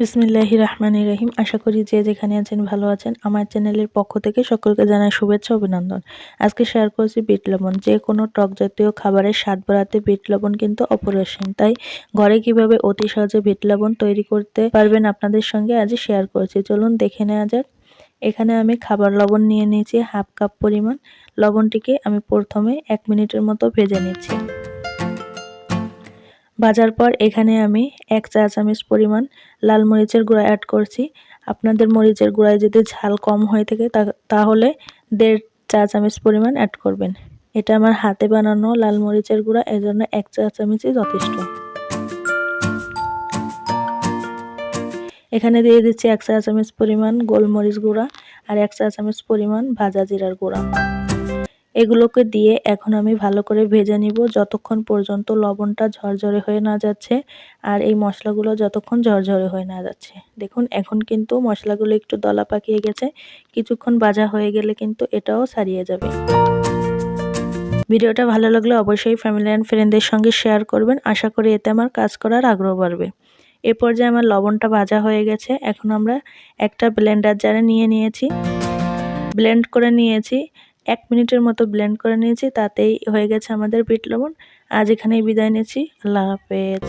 বিসমিল্লাহি রহমান রহিম। আশা করি যে যেখানে আছেন ভালো আছেন। আমার চ্যানেলের পক্ষ থেকে সকলকে জানাই শুভেচ্ছা অভিনন্দন। আজকে শেয়ার করছি বিট লবণ। যে কোনো টক জাতীয় খাবারের স্বাদ বাড়াতে বিট লবণ কিন্তু অপরিসীম। তাই ঘরে কীভাবে অতি সহজে বিট লবণ তৈরি করতে পারবেন আপনাদের সঙ্গে আজ শেয়ার করছি। চলুন দেখে নেওয়া যাক। এখানে আমি খাবার লবণ নিয়ে নিয়েছি হাফ কাপ পরিমাণ। লবণটিকে আমি প্রথমে এক মিনিটের মতো ভেজে নিচ্ছি। ভাজার পর এখানে আমি এক চা চামচ পরিমাণ লাল মরিচের গুঁড়া অ্যাড করছি। আপনাদের মরিচের গুঁড়ায় যদি ঝাল কম হয়ে থাকে তাহলে দেড় চা চামচ পরিমাণ অ্যাড করবেন। এটা আমার হাতে বানানো লাল মরিচের গুঁড়া, এজন্য এক চা চামচই যথেষ্ট। এখানে দিয়ে দিচ্ছি এক চা চামচ পরিমাণ গোলমরিচ গুঁড়া আর এক চা চামচ পরিমাণ ভাজা জিরার গুঁড়া। এগুলোকে দিয়ে এখন আমি ভালো করে ভেজে নিব। যতক্ষণ পর্যন্ত লবণটা ঝরঝরে হয়ে না যাচ্ছে আর এই মশলাগুলো যতক্ষণ ঝরঝরে হয়ে না যাচ্ছে। দেখুন, এখন কিন্তু মশলাগুলো একটু দলা পাকিয়ে গেছে। কিছুক্ষণ বাজা হয়ে গেলে কিন্তু এটাও ছাড়িয়ে যাবে। ভিডিওটা ভালো লাগলে অবশ্যই ফ্যামিলি অ্যান্ড ফ্রেন্ডদের সঙ্গে শেয়ার করবেন। আশা করি এতে আমার কাজ করার আগ্রহ বাড়বে। এ পর্যায়ে আমার লবণটা ভাজা হয়ে গেছে। এখন আমরা একটা ব্লেন্ডার জারে নিয়ে নিয়েছি। ব্লেন্ড করে নিয়েছি। এক মিনিটের মতো ব্লেন্ড করে নিয়েছি, তাতেই হয়ে গেছে আমাদের বিট লবণ। আজ এখানেই বিদায় নিয়েছি আল্লাহ হাফেজ।